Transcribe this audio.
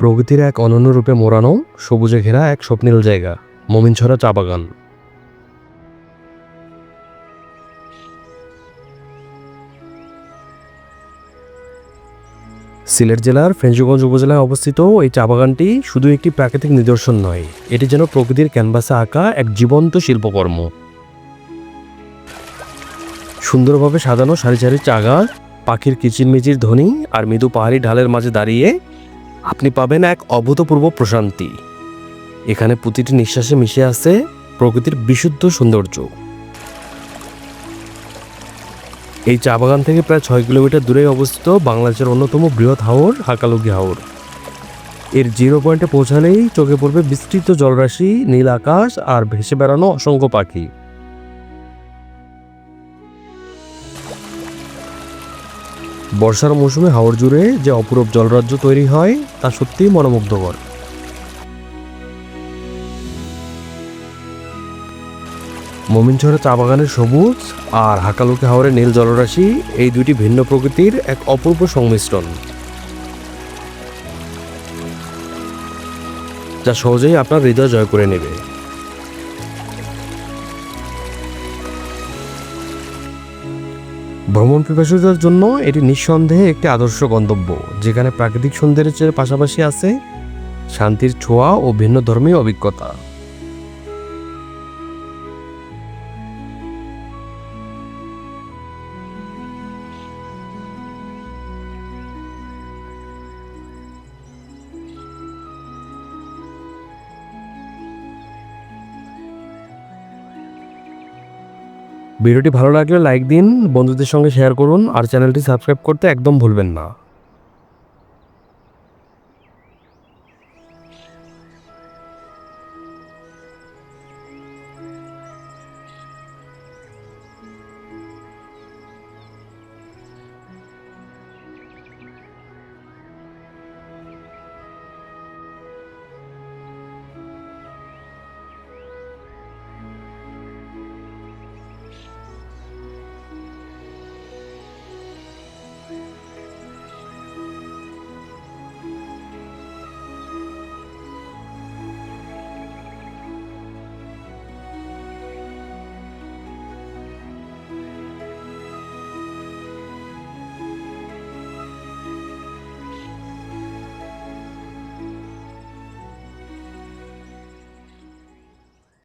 প্রকৃতির এক অনন্য রূপে মোড়ানো সবুজে ঘেরা এক স্বপ্নীল জায়গা মমিনছড়া চা বাগান। সিলেট জেলার ফেঞ্চুগঞ্জ উপজেলায় অবস্থিত এই চা বাগানটি শুধু একটি প্রাকৃতিক নিদর্শন নয়, এটি যেন প্রকৃতির ক্যানভাসে আঁকা এক জীবন্ত শিল্পকর্ম। সুন্দরভাবে সাজানো সারি সারি চা গাছ, পাখির কিচিরমিচির ধ্বনি আর মৃদু পাহাড়ি ঢালের মাঝে দাঁড়িয়ে আপনি পাবেন এক অভূতপূর্ব প্রশান্তি। এখানে প্রতিটি নিঃশ্বাসে মিশে আছে প্রকৃতির বিশুদ্ধ সৌন্দর্য। এই চা বাগান থেকে প্রায় ছয় কিলোমিটার দূরে অবস্থিত বাংলাদেশের অন্যতম বৃহৎ হাওর হাকালুকি হাওর। এর জিরো পয়েন্টে পৌঁছালেই চোখে পড়বে বিস্তৃত জলরাশি, নীল আকাশ আর ভেসে বেড়ানো অসংখ্য পাখি। বর্ষার মৌসুমে হাওর জুড়ে যে অপূরব জলরাজ্য তৈরি হয়, তা সত্যিই মনোমুগ্ধকর। মমিনছড়া চা বাগানের সবুজ আর হাকালুকি হাওরের নীল জলরাশি এই দুটি ভিন্ন প্রকৃতির এক অপূর্ব সংমিশ্রণ। যা সহজেই আপনার হৃদয় জয় করে নেবে। ভ্রমণ পিপাসুদের জন্য এটি নিঃসন্দেহে একটি আদর্শ গন্তব্য, যেখানে প্রাকৃতিক সৌন্দর্যের পাশাপাশি আছে শান্তির ছোঁয়া ও ভিন্ন ধর্মীয় অভিজ্ঞতা। ভিডিওটি ভালো লাগলে লাইক দিন, বন্ধুদের সঙ্গে শেয়ার করুন, আর চ্যানেলটি সাবস্ক্রাইব করতে একদম ভুলবেন না।